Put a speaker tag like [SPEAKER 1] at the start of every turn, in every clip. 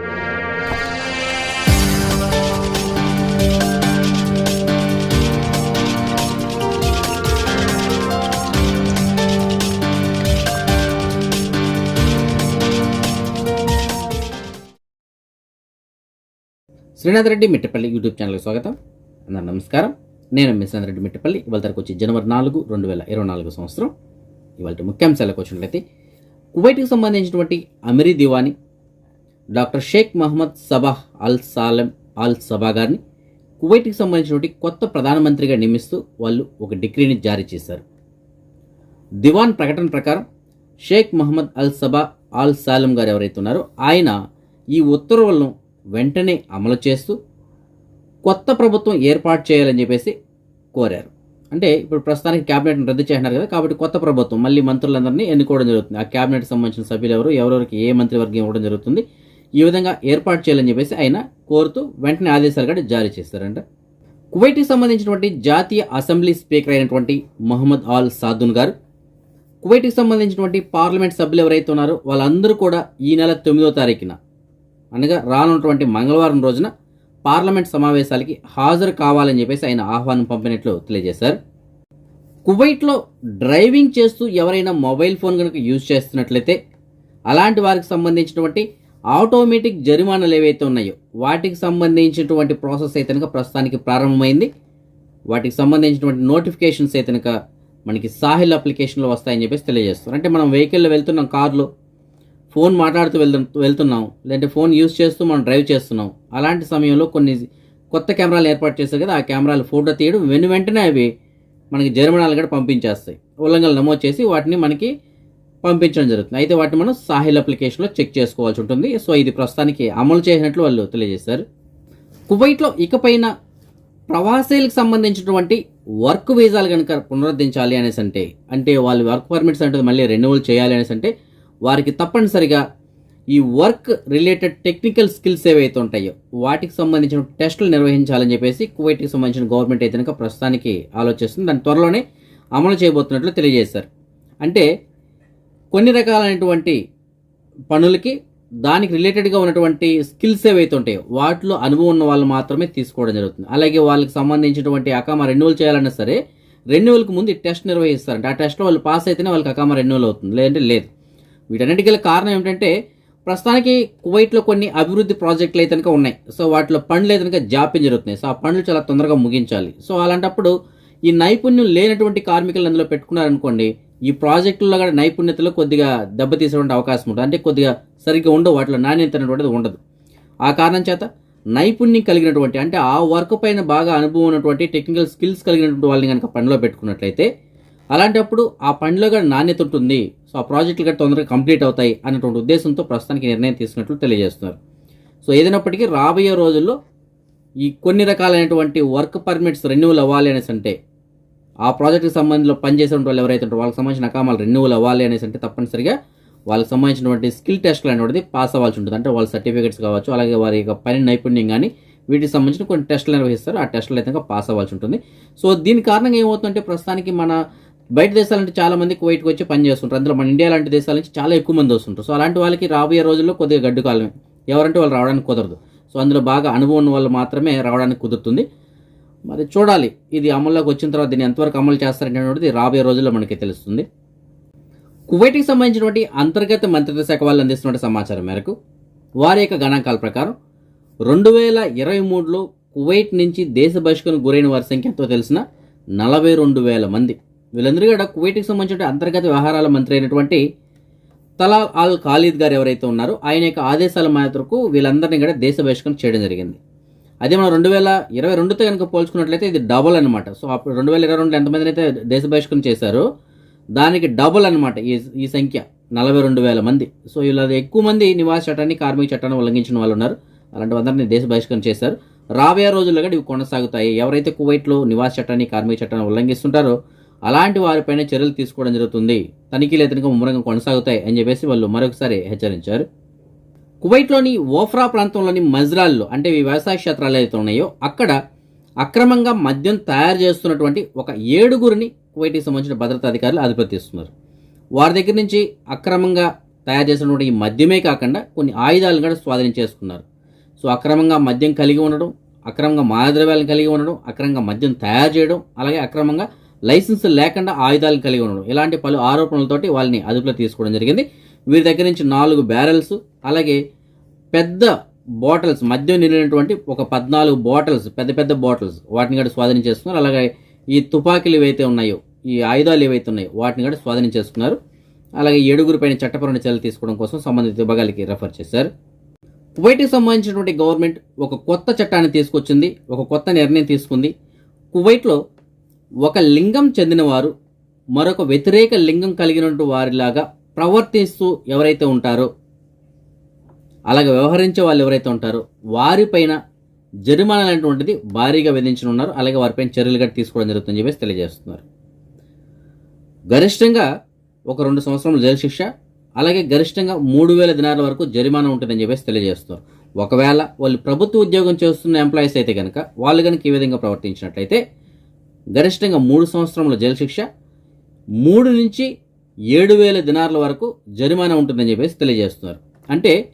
[SPEAKER 1] Srinath Reddy Mittapalli YouTube ఛానల్కి స్వాగతం. అందరు నమస్కారం. నేను మీ శ్రీనాథ్ రెడ్డి మిట్టపల్లి. ఇవాళ తరకు వచ్చి జనవరి నాలుగు రెండు వేల ఇరవై నాలుగు సంవత్సరం. ఇవాళ ముఖ్యాంశాలకు వచ్చినట్లయితే కువైట్కి సంబంధించినటువంటి Amiri Diwani doctor Sheikh Mohammad Sabah Al Salem Al Sabah గారిని కువైట్కి సంబంధించినటువంటి కొత్త ప్రధానమంత్రిగా నియమిస్తూ వాళ్ళు ఒక డిగ్రీని జారీ చేశారు. దివాన్ ప్రకటన ప్రకారం షేక్ మహమ్మద్ అల్ సబా అల్ సాలం గారు ఎవరైతే ఉన్నారో ఆయన ఈ ఉత్తర్వులను వెంటనే అమలు చేస్తూ కొత్త ప్రభుత్వం ఏర్పాటు చేయాలని చెప్పేసి కోరారు. అంటే ఇప్పుడు ప్రస్తుతానికి క్యాబినెట్ని రద్దు చేసినారు కదా కాబట్టి కొత్త ప్రభుత్వం మళ్ళీ మంత్రులందరినీ ఎన్నుకోవడం జరుగుతుంది. ఆ క్యాబినెట్ సంబంధించిన సభ్యులు ఎవరు ఎవరెవరికి ఏ మంత్రివర్గం ఇవ్వడం జరుగుతుంది ఈ విధంగా ఏర్పాటు చేయాలని చెప్పేసి ఆయన కోరుతూ వెంటనే ఆదేశాలు కూడా జారీ చేస్తారంట కువైట్కి సంబంధించినటువంటి జాతీయ అసెంబ్లీ స్పీకర్ అయినటువంటి మహమ్మద్ ఆల్ సాదున్ గారు కువైట్కి సంబంధించినటువంటి పార్లమెంట్ సభ్యులు ఎవరైతే ఉన్నారో వాళ్ళందరూ కూడా ఈ నెల తొమ్మిదో తారీఖున అనగా రానున్నటువంటి మంగళవారం రోజున పార్లమెంట్ సమావేశాలకి హాజరు కావాలని చెప్పేసి ఆయన ఆహ్వానం పంపినట్లు తెలియజేశారు. కువైట్లో డ్రైవింగ్ చేస్తూ ఎవరైనా మొబైల్ ఫోన్ కనుక యూజ్ చేస్తున్నట్లయితే అలాంటి వారికి సంబంధించినటువంటి ఆటోమేటిక్ జరిమానాలు ఏవైతే ఉన్నాయో వాటికి సంబంధించినటువంటి ప్రాసెస్ అయితే కనుక ప్రస్తుతానికి ప్రారంభమైంది. వాటికి సంబంధించినటువంటి నోటిఫికేషన్స్ అయితే కనుక మనకి సాహిల్ అప్లికేషన్లో వస్తాయని చెప్పేసి తెలియజేస్తారు అంటే మనం వెహికల్లో వెళ్తున్నాం కార్లో ఫోన్ మాట్లాడుతూ వెళ్తు వెళ్తున్నాం లేదంటే ఫోన్ యూజ్ చేస్తూ మనం డ్రైవ్ చేస్తున్నాం. అలాంటి సమయంలో కొన్ని కొత్త కెమెరాలు ఏర్పాటు చేస్తారు కదా ఆ కెమెరాలు ఫోటో తీయడం వెను వెంటనే అవి మనకి జరిమానాలు కూడా పంపించేస్తాయి. ఉల్లంఘనలు నమోదు చేసి వాటిని మనకి పంపించడం జరుగుతుంది. అయితే వాటిని మనం సాహిల్ అప్లికేషన్లో చెక్ చేసుకోవాల్సి ఉంటుంది. సో ఇది ప్రస్తుతానికి అమలు చేసినట్లు వాళ్ళు తెలియజేశారు. కువైట్లో ఇకపైన ప్రవాసీలకు సంబంధించినటువంటి వర్క్ వీసాలు కనుక పునరుద్ధరించాలి అనేసి అంటే అంటే వాళ్ళు వర్క్ పర్మిట్స్ అంటే మళ్ళీ రెన్యువల్ చేయాలి అనేసి అంటే వారికి తప్పనిసరిగా ఈ వర్క్ రిలేటెడ్ టెక్నికల్ స్కిల్స్ ఏవైతే ఉంటాయో వాటికి సంబంధించిన టెస్టులు నిర్వహించాలని చెప్పేసి కువైట్కి సంబంధించిన గవర్నమెంట్ అయితే కనుక ప్రస్తుతానికి ఆలోచిస్తుంది. దాని త్వరలోనే అమలు చేయబోతున్నట్లు తెలియజేశారు. అంటే కొన్ని రకాలైనటువంటి పనులకి దానికి రిలేటెడ్గా ఉన్నటువంటి స్కిల్స్ ఏవైతే ఉంటాయో వాటిలో అనుభవం ఉన్న వాళ్ళు మాత్రమే తీసుకోవడం జరుగుతుంది. అలాగే వాళ్ళకి సంబంధించినటువంటి అకామా రెన్యువల్ చేయాలన్నా సరే రెన్యువల్కి ముందు టెస్ట్ నిర్వహిస్తారంటే. ఆ టెస్ట్లో వాళ్ళు పాస్ అయితేనే వాళ్ళకి అకామా రెన్యువల్ అవుతుంది. లేదంటే లేదు. వీటన్నిటికీ గల కారణం ఏమిటంటే ప్రస్తుతానికి కువైట్లో కొన్ని అభివృద్ధి ప్రాజెక్టులు అయితే కనుక ఉన్నాయి. సో వాటిలో పనులు అయితే కనుక జాప్యం జరుగుతున్నాయి. సో ఆ పనులు చాలా తొందరగా ముగించాలి. సో అలాంటప్పుడు ఈ నైపుణ్యం లేనటువంటి కార్మికులను అందులో పెట్టుకున్నారనుకోండి ఈ ప్రాజెక్టుల్లో కూడా నైపుణ్యతలో కొద్దిగా దెబ్బతీసేటువంటి అవకాశం ఉంటుంది. అంటే కొద్దిగా సరిగ్గా ఉండవు వాటిలో నాణ్యత అనేటువంటిది ఉండదు. ఆ కారణం చేత నైపుణ్యం కలిగినటువంటి అంటే ఆ వర్క్ పైన బాగా అనుభవం ఉన్నటువంటి టెక్నికల్ స్కిల్స్ కలిగినటువంటి వాళ్ళని కనుక పనిలో పెట్టుకున్నట్లయితే అలాంటప్పుడు ఆ పనిలో కూడా నాణ్యత ఉంటుంది. సో ఆ ప్రాజెక్టులు కూడా తొందరగా కంప్లీట్ అవుతాయి అన్నటువంటి ఉద్దేశంతో ప్రస్తుతానికి నిర్ణయం తీసుకున్నట్లు తెలియజేస్తున్నారు. సో ఏదైనప్పటికీ రాబోయే రోజుల్లో ఈ కొన్ని రకాలైనటువంటి వర్క్ పర్మిట్స్ రెన్యువల్ అవ్వాలి అనేసి అంటే ఆ ప్రాజెక్ట్కి సంబంధించిన పనిచేసే వాళ్ళు ఎవరైతే ఉంటారో వాళ్ళకి సంబంధించిన అకామాలు రెన్యువల్ అవ్వాలి అనేసి అంటే తప్పనిసరిగా వాళ్ళకి సంబంధించినటువంటి స్కిల్ టెస్ట్లు అనేటువంటిది పాస్ అవ్వాల్సి ఉంటుంది. అంటే వాళ్ళ సర్టిఫికేట్స్ కావచ్చు అలాగే వారి యొక్క పని నైపుణ్యం కానీ వీటికి సంబంధించిన కొన్ని టెస్టులు నిర్వహిస్తారు. ఆ టెస్టులు అయితే పాస్ అవ్వాల్సి ఉంటుంది. సో దీని కారణంగా ఏమవుతుందంటే ప్రస్తుతానికి మన బయట దేశాల నుంచి చాలా మంది కువైట్కి వచ్చి పని చేస్తుంటారు. అందులో మన ఇండియా లాంటి దేశాల నుంచి చాలా ఎక్కువ మంది వస్తుంటారు. సో అలాంటి వాళ్ళకి రాబోయే రోజుల్లో కొద్దిగా గడ్డు కాలమే ఎవరంటే వాళ్ళు రావడానికి కుదరదు. సో అందులో బాగా అనుభవం ఉన్న వాళ్ళు మాత్రమే రావడానికి కుదురుతుంది. మరి చూడాలి. ఇది అమల్లోకి వచ్చిన తర్వాత దీన్ని ఎంతవరకు అమలు చేస్తారనేటువంటిది రాబోయే రోజుల్లో మనకి తెలుస్తుంది. కువైట్కి సంబంధించినటువంటి అంతర్గత మంత్రిత్వ శాఖ వాళ్ళు అందిస్తున్న సమాచారం మేరకు వారి యొక్క గణాంకాల ప్రకారం రెండు వేల ఇరవై మూడులో కువైట్ నుంచి దేశ బహిష్కరణ గురైన వారి సంఖ్య ఎంతో తెలిసిన నలభై రెండు వేల మంది. వీళ్ళందరూ కూడా కువైట్కి సంబంధించిన అంతర్గత వ్యవహారాల మంత్రి అయినటువంటి తలాల్ ఆల్ ఖాలీద్ గారు ఎవరైతే ఉన్నారో ఆయన యొక్క ఆదేశాల మేరకు వీళ్ళందరినీ కూడా దేశ బహిష్కరణ చేయడం జరిగింది. అదే మనం రెండు వేల ఇరవై రెండుతో కనుక పోల్చుకున్నట్లయితే ఇది డబుల్ అనమాట సో అప్పుడు రెండు వేల ఇరవై రెండులో ఎంతమందిని అయితే దేశ బహిష్కరణ చేశారో దానికి డబుల్ అనమాట ఈ ఈ సంఖ్య. నలభై రెండు వేల మంది. సో ఇలా ఎక్కువ మంది నివాస చట్టాన్ని కార్మిక చట్టాన్ని ఉల్లంఘించిన వాళ్ళు ఉన్నారు. అలాంటి అందరినీ దేశ బహిష్కరణ చేశారు. రాబోయే రోజుల్లో కూడా ఇవి కొనసాగుతాయి. ఎవరైతే కువైట్లో నివాస చట్టాన్ని కార్మిక చట్టాన్ని ఉల్లంఘిస్తుంటారో అలాంటి వారిపైన చర్యలు తీసుకోవడం జరుగుతుంది. తనిఖీలు అయితే ముమ్మరంగా కొనసాగుతాయి అని చెప్పేసి వాళ్ళు మరొకసారి హెచ్చరించారు. కువైట్లోని ఓఫ్రా ప్రాంతంలోని మజ్రాల్లో అంటే ఈ వ్యవసాయ క్షేత్రాలు ఏదైతే ఉన్నాయో అక్కడ అక్రమంగా మద్యం తయారు చేస్తున్నటువంటి ఒక ఏడుగురిని కువైట్కి సంబంధించిన భద్రతా అధికారులు అధిపతిస్తున్నారు తీస్తున్నారు వారి దగ్గర నుంచి అక్రమంగా తయారు చేసినటువంటి ఈ మద్యమే కాకుండా కొన్ని ఆయుధాలను కూడా స్వాధీనం చేసుకున్నారు. సో అక్రమంగా మద్యం కలిగి ఉండడం అక్రమంగా మాదద్రవ్యాలను కలిగి ఉండడం అక్రమంగా మద్యం తయారు చేయడం అలాగే అక్రమంగా లైసెన్స్ లేకుండా ఆయుధాలను కలిగి ఉండడం ఇలాంటి పలు ఆరోపణలతోటి వాళ్ళని అదుపులో తీసుకోవడం జరిగింది. వీరి దగ్గర నుంచి నాలుగు బ్యారెల్స్ అలాగే పెద్ద బాటిల్స్ మద్యం నిండినటువంటి ఒక పద్నాలుగు బాటిల్స్ పెద్ద పెద్ద బాటిల్స్ వాటిని కూడా స్వాధీనం చేసుకున్నారు. అలాగే ఈ తుపాకీలు ఏవైతే ఉన్నాయో ఈ ఆయుధాలు ఏవైతే ఉన్నాయో వాటిని కూడా స్వాధీనం చేసుకున్నారు. అలాగే ఏడుగురు పైన చట్టపరమైన చర్యలు తీసుకోవడం కోసం సంబంధిత విభాగాలకి రెఫర్ చేశారు. కువైట్కి సంబంధించినటువంటి గవర్నమెంట్ ఒక కొత్త చట్టాన్ని తీసుకొచ్చింది ఒక కొత్త నిర్ణయం తీసుకుంది. కువైట్లో ఒక లింగం చెందినవారు మరొక వ్యతిరేక లింగం కలిగినటువంటి వారిలాగా ప్రవర్తిస్తూ ఎవరైతే ఉంటారో అలాగే వ్యవహరించే వాళ్ళు ఎవరైతే ఉంటారో వారిపైన జరిమానా అనేటువంటిది భారీగా విధించనున్నారు. అలాగే వారిపైన చర్యలు కూడా తీసుకోవడం జరుగుతుందని చెప్పేసి తెలియజేస్తున్నారు. గరిష్టంగా ఒక రెండు సంవత్సరాల జైలు శిక్ష అలాగే గరిష్టంగా మూడు వేల దినాల వరకు జరిమానా ఉంటుందని చెప్పేసి తెలియజేస్తున్నారు. ఒకవేళ వాళ్ళు ప్రభుత్వ ఉద్యోగం చేస్తున్న ఎంప్లాయీస్ అయితే కనుక వాళ్ళు కనుక ఈ విధంగా ప్రవర్తించినట్లయితే గరిష్టంగా మూడు సంవత్సరంలో జైలు శిక్ష మూడు నుంచి ఏడు వేల దినార్ల వరకు జరిమానా ఉంటుందని చెప్పేసి తెలియజేస్తున్నారు. అంటే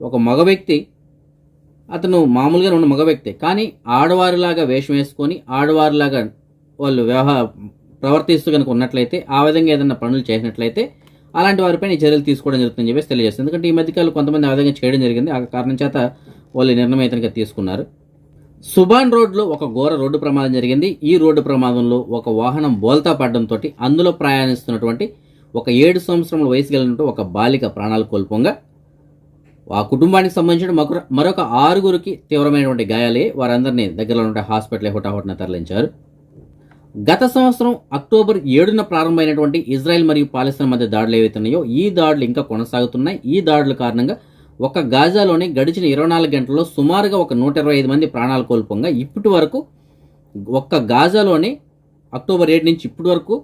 [SPEAKER 1] ఒక మగ వ్యక్తి అతను మామూలుగా ఉన్న మగ వ్యక్తి కానీ ఆడవారిలాగా వేషం వేసుకొని ఆడవారిలాగా వాళ్ళు వ్యవహార ప్రవర్తిస్తూ కనుక ఉన్నట్లయితే ఆ విధంగా ఏదైనా పనులు చేసినట్లయితే అలాంటి వారిపైన ఈ చర్యలు తీసుకోవడం జరుగుతుందని చెప్పేసి తెలియజేస్తుంది ఎందుకంటే ఈ మధ్యకాలంలో కొంతమంది ఆ విధంగా చేయడం జరిగింది. ఆ కారణం చేత వాళ్ళు నిర్ణయం అయితే తీసుకున్నారు. సుబాన్ రోడ్లో ఒక ఘోర రోడ్డు ప్రమాదం జరిగింది. ఈ రోడ్డు ప్రమాదంలో ఒక వాహనం బోల్తా పడడంతో అందులో ప్రయాణిస్తున్నటువంటి ఒక ఏడు సంవత్సరముల వయసు కలిగినట్టు ఒక బాలిక ప్రాణాలు కోల్పోగా ఆ కుటుంబానికి సంబంధించిన మరొక మరొక ఆరుగురికి తీవ్రమైనటువంటి గాయాలే వారందరినీ దగ్గరలో ఉండే హాస్పిటల్ హుటాహుటిన తరలించారు. గత సంవత్సరం అక్టోబర్ ఏడున ప్రారంభమైనటువంటి ఇజ్రాయెల్ మరియు పాలస్తీన్ మధ్య దాడులు ఏవైతే ఉన్నాయో ఈ దాడులు ఇంకా కొనసాగుతున్నాయి. ఈ దాడుల కారణంగా ఒక గాజాలోనే గడిచిన ఇరవై నాలుగు గంటల్లో సుమారుగా ఒక నూట ఇరవై ఐదు మంది ప్రాణాలు కోల్పోగా ఇప్పటి వరకు ఒక్క గాజాలోనే అక్టోబర్ ఏడు నుంచి ఇప్పటి వరకు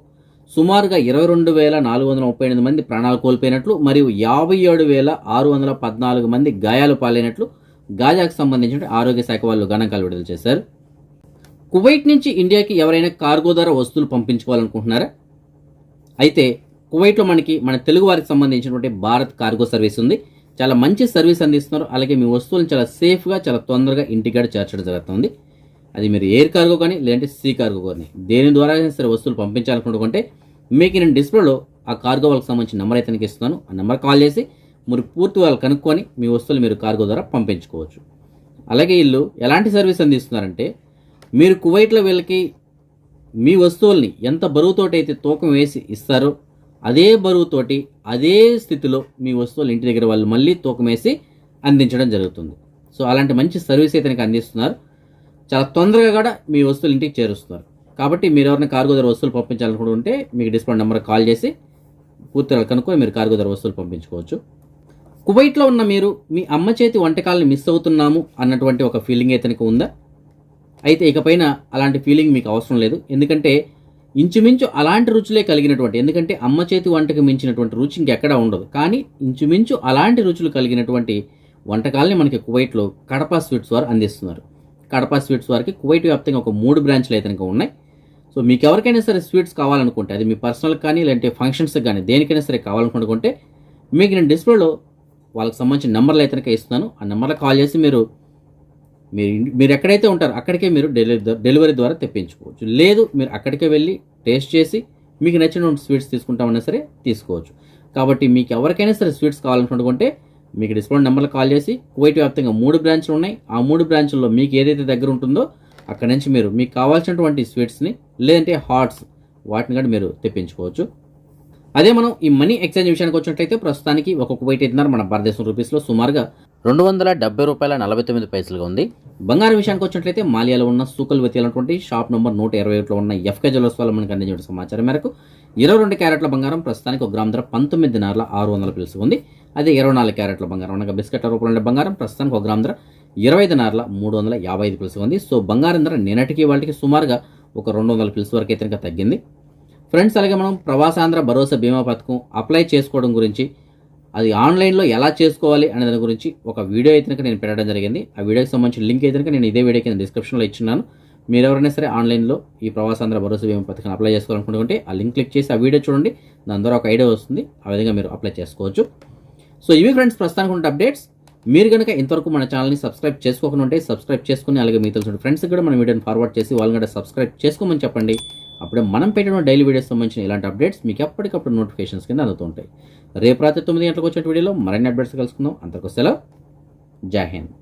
[SPEAKER 1] సుమారుగా ఇరవై రెండు వేల నాలుగు వందల ముప్పై ఎనిమిది మంది ప్రాణాలు కోల్పోయినట్లు మరియు యాభై ఏడు వేల ఆరు వందల పద్నాలుగు మంది గాయాలు పాలైనట్లు గాజాకు సంబంధించిన ఆరోగ్య శాఖ వాళ్ళు గణాంకాలు విడుదల చేశారు. కువైట్ నుంచి ఇండియాకి ఎవరైనా కార్గో ద్వారా వస్తువులు పంపించుకోవాలనుకుంటున్నారా? అయితే కువైట్లో మనకి మన తెలుగు వారికి సంబంధించినటువంటి భారత్ కార్గో సర్వీస్ ఉంది. చాలా మంచి సర్వీస్ అందిస్తున్నారు. అలాగే మీ వస్తువులను చాలా సేఫ్గా చాలా తొందరగా ఇంటికాడ చేర్చడం జరుగుతుంది. అది మీరు ఎయిర్ కార్గో కానీ లేదంటే సీ కార్గో కానీ దేని ద్వారా అయినా సరే వస్తువులు పంపించాలనుకుంటుంటే మీకు నేను డిస్ప్లేలో ఆ కార్గో వాళ్ళకి సంబంధించిన నెంబర్ అయితే నీకు ఇస్తున్నాను. ఆ నెంబర్ కాల్ చేసి మీరు పూర్తి వాళ్ళు కనుక్కొని మీ వస్తువులు మీరు కార్గో ద్వారా పంపించుకోవచ్చు. అలాగే వీళ్ళు ఎలాంటి సర్వీస్ అందిస్తున్నారంటే మీరు కువైట్లో వీళ్ళకి మీ వస్తువుల్ని ఎంత బరువుతోటి అయితే తూకం వేసి ఇస్తారో అదే బరువుతోటి అదే స్థితిలో మీ వస్తువులు ఇంటి దగ్గర వాళ్ళు మళ్ళీ తూకం వేసి అందించడం జరుగుతుంది. సో అలాంటి మంచి సర్వీస్ అయితే అందిస్తున్నారు. చాలా తొందరగా కూడా మీ వస్తువులు ఇంటికి చేరుస్తున్నారు. కాబట్టి మీరు ఎవరైనా కార్గో ధర వస్తువులు పంపించాలనుకుంటే మీకు డిస్కౌంట్ నెంబర్ కాల్ చేసి పూర్తిగా కనుక్కొని మీరు కార్గో ధర వస్తువులు పంపించుకోవచ్చు. కువైట్లో ఉన్న మీరు మీ అమ్మ చేతి వంటకాలను మిస్ అవుతున్నాము అన్నటువంటి ఒక ఫీలింగ్ అయితే ఉందా? అయితే ఇకపైన అలాంటి ఫీలింగ్ మీకు అవసరం లేదు. ఎందుకంటే ఇంచుమించు అలాంటి రుచులే కలిగినటువంటి ఎందుకంటే అమ్మ చేతి వంటకు మించినటువంటి రుచి ఇంకెక్కడా ఉండదు. కానీ ఇంచుమించు అలాంటి రుచులు కలిగినటువంటి వంటకాలని మనకి కువైట్లో కడప స్వీట్స్ వారు అందిస్తున్నారు. కడప స్వీట్స్ వారికి కువైట్ వ్యాప్తంగా ఒక మూడు బ్రాంచ్లు అయితే ఉన్నాయి. సో మీకు ఎవరికైనా సరే స్వీట్స్ కావాలనుకుంటే అది మీ పర్సనల్ కానీ లేదంటే ఫంక్షన్స్కి కానీ దేనికైనా సరే కావాలనుకుంటే మీకు నేను డిస్ప్లేలో వాళ్ళకి సంబంధించిన నెంబర్లు అయితే ఇస్తున్నాను. ఆ నెంబర్లో కాల్ చేసి మీరు మీరు మీరు ఎక్కడైతే ఉంటారో అక్కడికే మీరు డెలివరీ డెలివరీ ద్వారా తెప్పించుకోవచ్చు. లేదు మీరు అక్కడికే వెళ్ళి టేస్ట్ చేసి మీకు నచ్చిన స్వీట్స్ తీసుకుంటామన్నా సరే తీసుకోవచ్చు. కాబట్టి మీకు ఎవరికైనా సరే స్వీట్స్ కావాలనుకుంటే మీకు డిస్కౌంట్ నెంబర్లో కాల్ చేసి కువైట్ వ్యాప్తంగా మూడు బ్రాంచ్లు ఉన్నాయి. ఆ మూడు బ్రాంచ్ల్లో మీకు ఏదైతే దగ్గర ఉంటుందో అక్కడ నుంచి మీరు మీకు కావాల్సినటువంటి స్వీట్స్ని లేదంటే హాట్స్ వాటిని కూడా మీరు తెప్పించుకోవచ్చు. అదే మనం ఈ మనీ ఎక్స్చేంజ్ విషయానికి వచ్చినట్లయితే ప్రస్తుతానికి ఒక కువైట్ ఇద్దరు మన భారతదేశం రూపీస్లో సుమారుగా రెండు వందల డెబ్బై రూపాయల నలభై తొమ్మిది పైసలుగా ఉంది. బంగారం విషయానికి వచ్చినట్లయితే మాలియాలో ఉన్న సూకల్ వెతియాలన్నటువంటి షాప్ నెంబర్ నూట ఇరవై ఒకటిలో ఉన్న ఎఫ్కే జ్యువెల్స్ వల్ల మనకు అందించిన సమాచారం మేరకు ఇరవై రెండు క్యారెట్ల బంగారం ప్రస్తుతానికి ఒక గ్రామ్ ధర పంతొమ్మిది దినార్ల ఆరు వందల పిలుసు ఉంది. అదే ఇరవై నాలుగు క్యారెట్ల బంగారం అనగా బిస్కెట్ల రూపంలో ఉండే బంగారం ప్రస్తుతానికి ఒక గ్రామ్ ధర ఇరవై దినార్ల మూడు వందల యాభై ఐదు పిలుసు ఉంది. సో బంగారం ధర నిన్నటికి వాటికి సుమారుగా ఒక రెండు వందల పిలుసు వరకు అయితే తగ్గింది. ఫ్రెండ్స్ అలాగే మనం ప్రవాసాంధ్ర భరోసా బీమా పథకం అప్లై చేసుకోవడం గురించి అది ఆన్లైన్లో ఎలా చేసుకోవాలి అనే దాని గురించి ఒక వీడియో అయితే నేను పెట్టడం జరిగింది. ఆ వీడియోకి సంబంధించిన లింక్ అయితే నేను ఇదే వీడియో కింద డిస్క్రిప్షన్లో ఇచ్చున్నాను. మీరు ఎవరైనా సరే ఆన్లైన్లో ఈ ప్రవాసాంధ్ర భరోసా బీమా పథకం అప్లై చేసుకోవాలనుకుంటుంటే ఆ లింక్ క్లిక్ చేసి ఆ వీడియో చూడండి. దాని ద్వారా ఒక ఐడియా వస్తుంది. ఆ విధంగా మీరు అప్లై చేసుకోవచ్చు. సో ఇవి ఫ్రెండ్స్ ప్రస్తుతానికి ఉన్న అప్డేట్స్. మీరు కనుక ఇంతవరకు మన ఛానల్ని సబ్స్క్రైబ్ చేసుకోకుండా ఉంటే సబ్స్క్రైబ్ చేసుకుని అలాగే మీ తెలుసు ఫ్రెండ్స్కి కూడా మన వీడియోని ఫార్వర్డ్ చేసి వాళ్ళని కూడా సబ్స్క్రైబ్ చేసుకోమని చెప్పండి. అప్పుడే మనం పెట్టిన డైలీ వీడియోస్ సంబంధించిన ఇలాంటి అప్డేట్స్ మీకు ఎప్పటికప్పుడు నోటిఫికేషన్స్ కింద అందుతుంటాయి. రేపు రాత్రి తొమ్మిది గంటలకు వచ్చే వీడియోలో మరిన్ని అప్డేట్స్ కలుసుకుందాం. అంతకు సెలవు. జై హింద్.